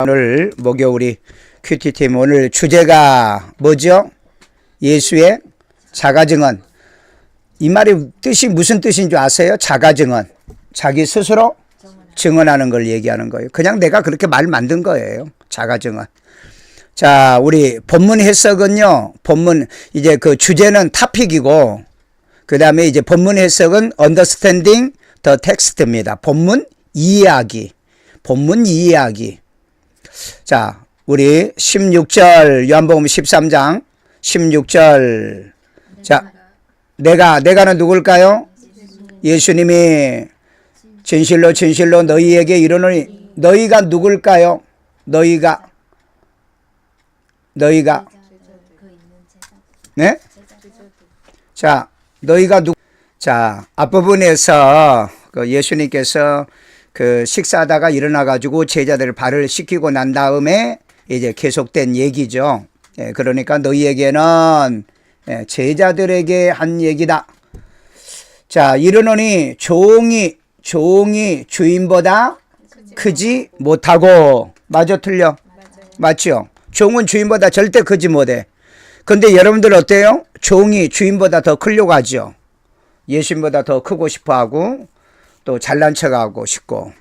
오늘 목요일이 큐티팀 오늘 주제가 뭐죠? 예수의 자가증언. 이 말이 뜻이 무슨 뜻인 줄 아세요? 자가증언. 자기 스스로 증언하는 걸 얘기하는 거예요. 그냥 내가 그렇게 말 만든 거예요. 자가증언. 자, 우리 본문 해석은요. 본문 이제 그 주제는 타픽이고 그다음에 이제 본문 해석은 understanding the text입니다. 본문 이해하기. 본문 이해하기. 자, 우리 16절 요한복음 13장 16절 자, 내가 내가는 누굴까요? 예수님이 진실로 진실로 너희에게 이르노니 너희가 누굴까요? 너희가 너희가 네? 자, 너희가 누 자, 앞부분에서 그 예수님께서 그 식사하다가 일어나 가지고 제자들을 발을 씻기고 난 다음에 이제 계속된 얘기죠. 예, 그러니까 너희에게는 예, 제자들에게 한 얘기다. 자, 이르노니 종이 종이 주인보다 크지 못하고 맞아 틀려? 맞죠? 종은 주인보다 절대 크지 못해. 근데 여러분들 어때요? 종이 주인보다 더 크려고 하죠. 예수님보다 더 크고 싶어 하고 또 잘난 척하고 싶고.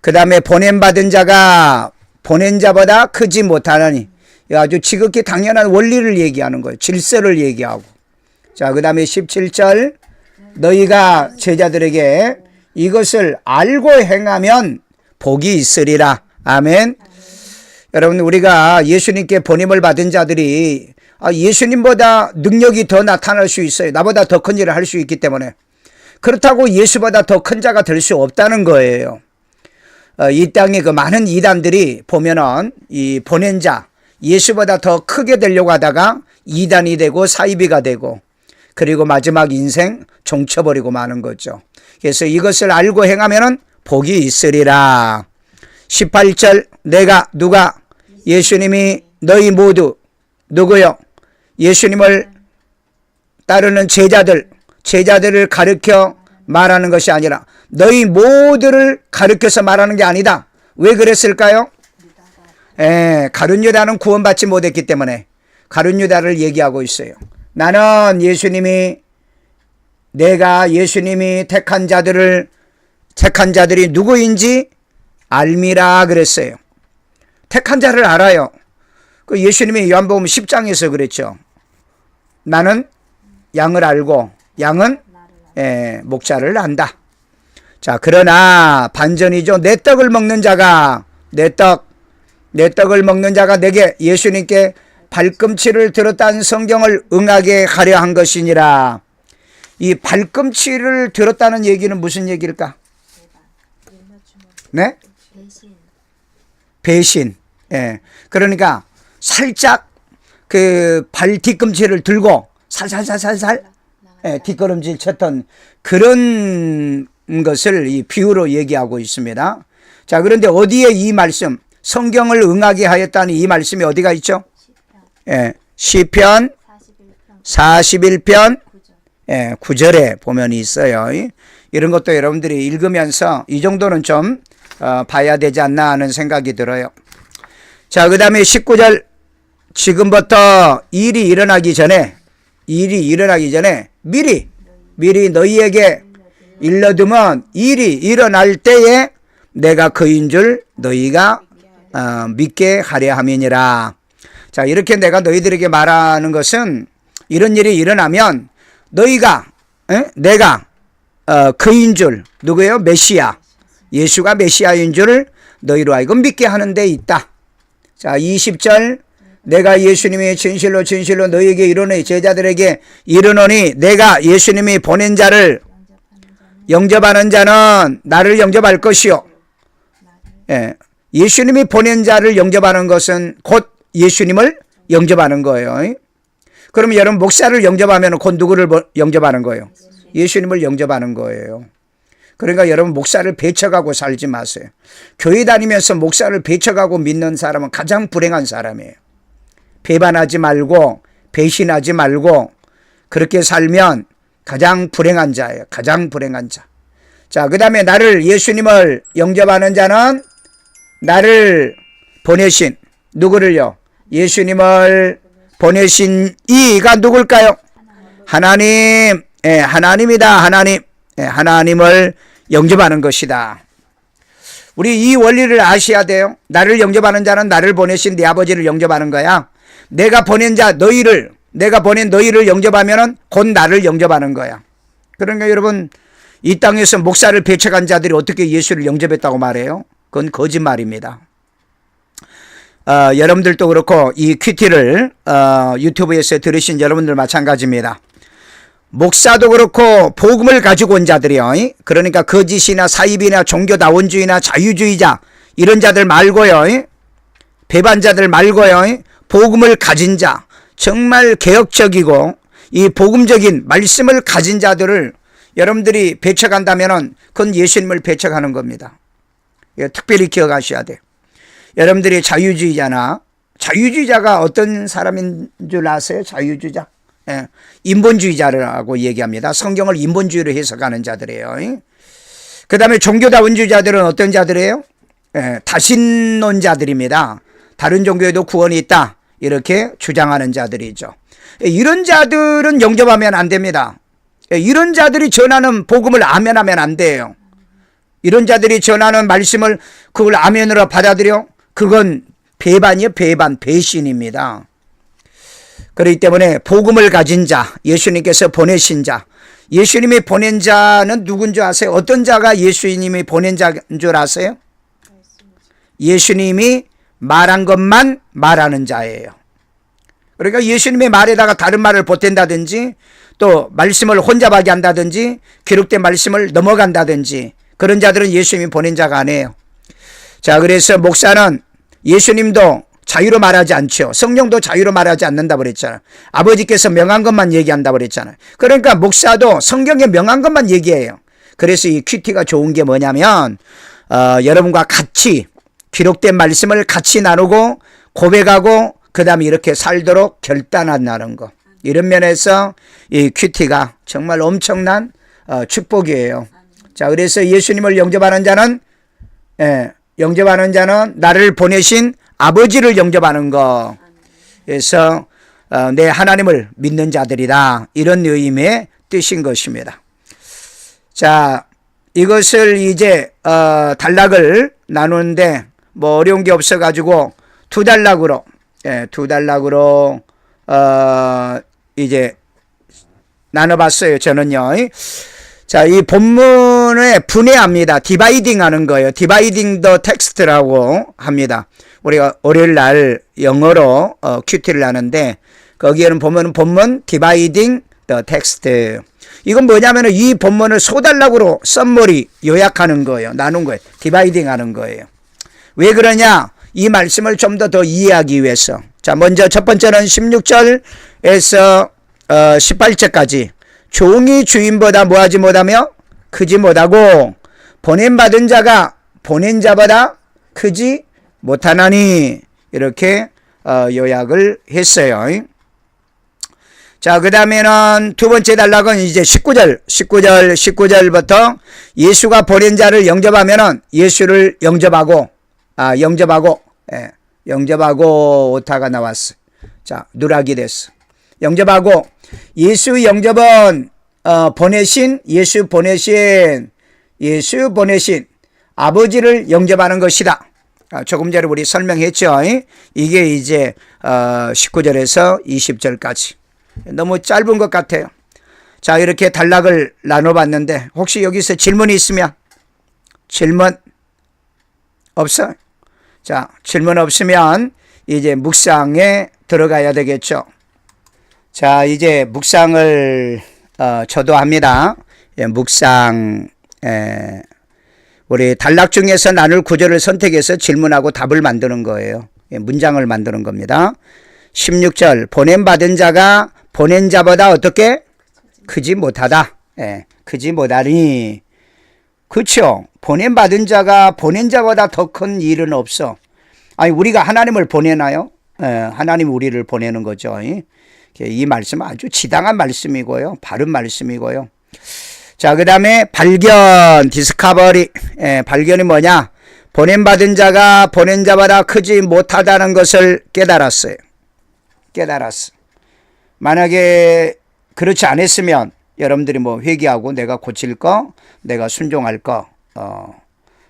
그 다음에 보냄받은 자가 보낸 자보다 크지 못하느니 아주 지극히 당연한 원리를 얘기하는 거예요. 질서를 얘기하고. 자, 그 다음에 17절 너희가 제자들에게 이것을 알고 행하면 복이 있으리라. 아멘. 여러분 우리가 예수님께 보냄을 받은 자들이 아, 예수님보다 능력이 더 나타날 수 있어요. 나보다 더 큰 일을 할 수 있기 때문에 그렇다고 예수보다 더 큰 자가 될 수 없다는 거예요. 어, 이 땅에 그 많은 이단들이 보면은 이 보낸 자 예수보다 더 크게 되려고 하다가 이단이 되고 사이비가 되고 그리고 마지막 인생 종쳐버리고 마는 거죠. 그래서 이것을 알고 행하면은 복이 있으리라. 18절 내가 누가 예수님이 너희 모두 누구요? 예수님을 따르는 제자들 제자들을 가르켜 말하는 것이 아니라 너희 모두를 가르쳐서 말하는 게 아니다. 왜 그랬을까요? 에, 가룟 유다는 구원받지 못했기 때문에 가룟 유다를 얘기하고 있어요. 나는 예수님이 내가 예수님이 택한 자들을 택한 자들이 누구인지 알미라 그랬어요. 택한 자를 알아요. 그 예수님이 요한복음 10장에서 그랬죠. 나는 양을 알고 양은 예, 목자를 안다. 자, 그러나 반전이죠. 내 떡을 먹는 자가 내 떡, 내 떡을 먹는 자가 내게 예수님께 발꿈치를 들었다는 성경을 응하게 하려 한 것이니라. 이 발꿈치를 들었다는 얘기는 무슨 얘기일까? 네? 배신. 예. 그러니까 살짝 그 발 뒤꿈치를 들고 살살살살살 예, 뒷걸음질 쳤던 그런 것을 이 비유로 얘기하고 있습니다. 자, 그런데 어디에 이 말씀, 성경을 응하게 하였다는 이 말씀이 어디가 있죠? 예, 시편 41편 예, 9절에 보면 있어요. 이런 것도 여러분들이 읽으면서 이 정도는 좀 어, 봐야 되지 않나 하는 생각이 들어요. 자, 그 다음에 19절 지금부터 일이 일어나기 전에 일이 일어나기 전에 미리 미리 너희에게 일러두면 일이 일어날 때에 내가 그인 줄 너희가 어, 믿게 하려 함이니라. 자 이렇게 내가 너희들에게 말하는 것은 이런 일이 일어나면 너희가 에? 내가 어, 그인 줄 누구예요? 메시아 예수가 메시아인 줄을 너희로 하여금 믿게 하는 데 있다. 자 20절 내가 예수님이 진실로 진실로 너희에게 이르노니 제자들에게 이르노니 내가 예수님이 보낸 자를 영접하는 자는 나를 영접할 것이요. 예. 예수님이 보낸 자를 영접하는 것은 곧 예수님을 영접하는 거예요. 그러면 여러분 목사를 영접하면 곧 누구를 영접하는 거예요? 예수님을 영접하는 거예요. 그러니까 여러분 목사를 배척하고 살지 마세요. 교회 다니면서 목사를 배척하고 믿는 사람은 가장 불행한 사람이에요. 배반하지 말고 배신하지 말고 그렇게 살면 가장 불행한 자예요. 가장 불행한 자. 자, 그 다음에 나를 예수님을 영접하는 자는 나를 보내신 누구를요? 예수님을 보내신 이가 누굴까요? 하나님, 예, 하나님이다. 하나님, 예, 하나님을 영접하는 것이다. 우리 이 원리를 아셔야 돼요. 나를 영접하는 자는 나를 보내신 내 아버지를 영접하는 거야. 내가 보낸 자 너희를 내가 보낸 너희를 영접하면은 곧 나를 영접하는 거야. 그러니까 여러분 이 땅에서 목사를 배척한 자들이 어떻게 예수를 영접했다고 말해요? 그건 거짓말입니다. 어, 여러분들도 그렇고 이 큐티를 어, 유튜브에서 들으신 여러분들 마찬가지입니다. 목사도 그렇고 복음을 가지고 온 자들이요. 그러니까 거짓이나 사입이나 종교다원주의나 자유주의자 이런 자들 말고요. 배반자들 말고요. 복음을 가진 자 정말 개혁적이고 이 복음적인 말씀을 가진 자들을 여러분들이 배척한다면은 그건 예수님을 배척하는 겁니다. 이거 특별히 기억하셔야 돼요. 여러분들이 자유주의자나 자유주의자가 어떤 사람인 줄 아세요? 자유주의자? 예, 인본주의자라고 얘기합니다. 성경을 인본주의로 해석하는 자들이에요. 그 다음에 종교다원주의자들은 어떤 자들이에요? 예, 다신론자들입니다. 다른 종교에도 구원이 있다. 이렇게 주장하는 자들이죠. 예, 이런 자들은 영접하면 안 됩니다. 예, 이런 자들이 전하는 복음을 아멘하면 안 돼요. 이런 자들이 전하는 말씀을 그걸 아멘으로 받아들여? 그건 배반이요, 배반, 배신입니다. 그렇기 때문에 복음을 가진 자, 예수님께서 보내신 자, 예수님이 보낸 자는 누군 줄 아세요? 어떤 자가 예수님이 보낸 자인 줄 아세요? 예수님이 말한 것만 말하는 자예요. 그러니까 예수님의 말에다가 다른 말을 보탠다든지 또 말씀을 혼잡하게 한다든지 기록된 말씀을 넘어간다든지 그런 자들은 예수님이 보낸 자가 아니에요. 자, 그래서 목사는 예수님도 자유로 말하지 않죠. 성령도 자유로 말하지 않는다 그랬잖아요. 아버지께서 명한 것만 얘기한다 그랬잖아요. 그러니까 목사도 성경에 명한 것만 얘기해요. 그래서 이 큐티가 좋은 게 뭐냐면 어, 여러분과 같이 기록된 말씀을 같이 나누고 고백하고 그 다음에 이렇게 살도록 결단한다는 거. 이런 면에서 이 큐티가 정말 엄청난 어, 축복이에요. 자, 그래서 예수님을 영접하는 자는 예, 영접하는 자는 나를 보내신 아버지를 영접하는 거. 그래서 어, 내 하나님을 믿는 자들이다. 이런 의미의 뜻인 것입니다. 자, 이것을 이제 어, 단락을 나누는데 뭐 어려운 게 없어 가지고 두 단락으로 예, 두 단락으로 어, 이제 나눠봤어요. 저는요. 자, 이 본문에 분해합니다. 디바이딩 하는 거예요. 디바이딩 더 텍스트라고 합니다. 우리가 월요일 날 영어로 어, 큐티를 하는데 거기에는 보면 본문 디바이딩 더 텍스트. 이건 뭐냐면은 이 본문을 소단락으로 썸머리 요약하는 거예요. 나눈 거예요. 디바이딩 하는 거예요. 왜 그러냐? 이 말씀을 좀더더 이해하기 위해서. 자, 먼저 첫 번째는 16절에서 어, 18절까지 종이 주인보다 뭐하지 못하며 크지 못하고 보냄받은 자가 보낸 자보다 크지 못하나니 이렇게 어, 요약을 했어요. 자, 그 다음에는 두 번째 단락은 이제 19절, 19절, 19절부터 예수가 보낸 자를 영접하면은 예수를 영접하고, 아, 영접하고, 예, 영접하고 오타가 나왔어. 자, 누락이 됐어. 영접하고, 예수 영접은, 어, 보내신, 예수 보내신, 예수 보내신 아버지를 영접하는 것이다. 아, 조금 전에 우리 설명했죠. 이게 이제, 어, 19절에서 20절까지. 너무 짧은 것 같아요. 자, 이렇게 단락을 나눠봤는데, 혹시 여기서 질문이 있으면, 질문 없어? 자, 질문 없으면, 이제 묵상에 들어가야 되겠죠. 자, 이제 묵상을, 어, 저도 합니다. 예, 묵상, 에, 우리 단락 중에서 나눌 구절을 선택해서 질문하고 답을 만드는 거예요. 예, 문장을 만드는 겁니다. 16절, 보냄받은 자가 보낸 자보다 어떻게? 크지 못하다. 예, 크지 못하니. 그쵸. 보냄받은 자가 보낸 자보다 더 큰 일은 없어. 아니, 우리가 하나님을 보내나요? 예, 하나님 우리를 보내는 거죠. 이 말씀은 아주 지당한 말씀이고요. 바른 말씀이고요. 자, 그 다음에 발견, 디스카버리. 예, 발견이 뭐냐? 보냄받은 자가 보낸 자보다 크지 못하다는 것을 깨달았어요. 깨달았어. 만약에 그렇지 않았으면 여러분들이 뭐 회개하고 내가 고칠 거, 내가 순종할 거, 어,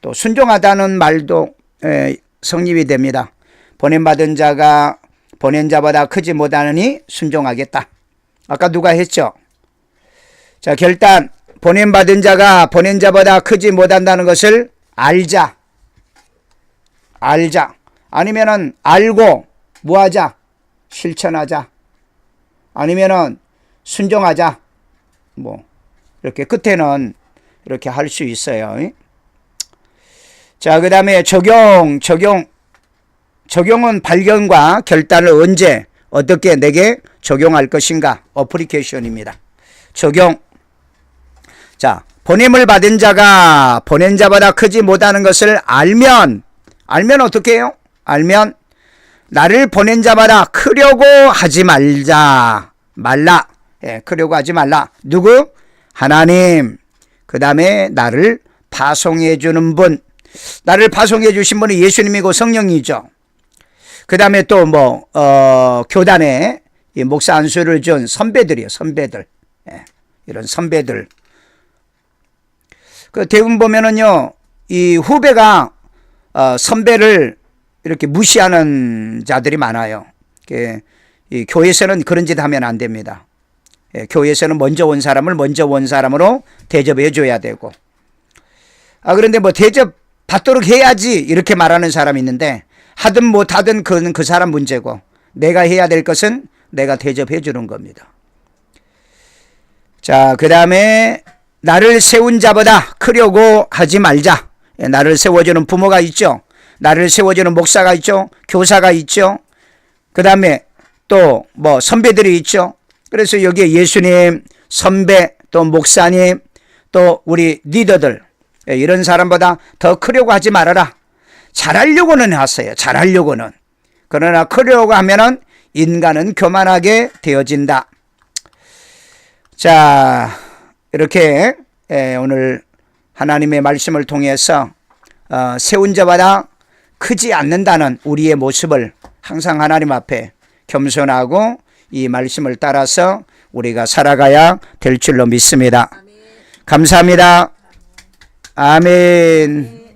또 순종하다는 말도 에, 성립이 됩니다. 보냄받은 자가 보낸 자보다 크지 못하느니 순종하겠다. 아까 누가 했죠? 자, 결단. 보냄받은 자가 보낸 자보다 크지 못한다는 것을 알자. 알자. 아니면은 알고 뭐하자? 실천하자. 아니면은 순종하자. 뭐 이렇게 끝에는 이렇게 할 수 있어요. 자, 그 다음에 적용, 적용. 적용은 발견과 결단을 언제 어떻게 내게 적용할 것인가? 어플리케이션입니다. 적용. 자, 보냄을 받은 자가 보낸 자보다 크지 못하는 것을 알면 알면 어떻게 해요? 알면 나를 보낸 자마다 크려고 하지 말자. 말라. 예, 크려고 하지 말라. 누구? 하나님. 그 다음에 나를 파송해 주는 분. 나를 파송해 주신 분은 예수님이고 성령이죠. 그 다음에 또 뭐, 어, 교단에 이 목사 안수를 준 선배들이요, 선배들. 예, 이런 선배들. 그 대부분 보면은요, 이 후배가 어, 선배를 이렇게 무시하는 자들이 많아요. 그, 이 교회에서는 그런 짓 하면 안 됩니다. 예, 교회에서는 먼저 온 사람을 먼저 온 사람으로 대접해 줘야 되고. 아, 그런데 뭐 대접 받도록 해야지 이렇게 말하는 사람이 있는데 하든 못하든 그는 그 사람 문제고 내가 해야 될 것은 내가 대접해 주는 겁니다. 자, 그 다음에 나를 세운 자보다 크려고 하지 말자. 예, 나를 세워주는 부모가 있죠. 나를 세워주는 목사가 있죠. 교사가 있죠. 그 다음에 또 뭐 선배들이 있죠. 그래서 여기에 예수님, 선배, 또 목사님, 또 우리 리더들 예, 이런 사람보다 더 크려고 하지 말아라. 잘하려고는 하세요. 잘하려고는. 그러나 크려고 하면은 인간은 교만하게 되어진다. 자, 이렇게 예, 오늘 하나님의 말씀을 통해서 어, 세운 자보다 크지 않는다는 우리의 모습을 항상 하나님 앞에 겸손하고 이 말씀을 따라서 우리가 살아가야 될 줄로 믿습니다. 감사합니다. 아멘.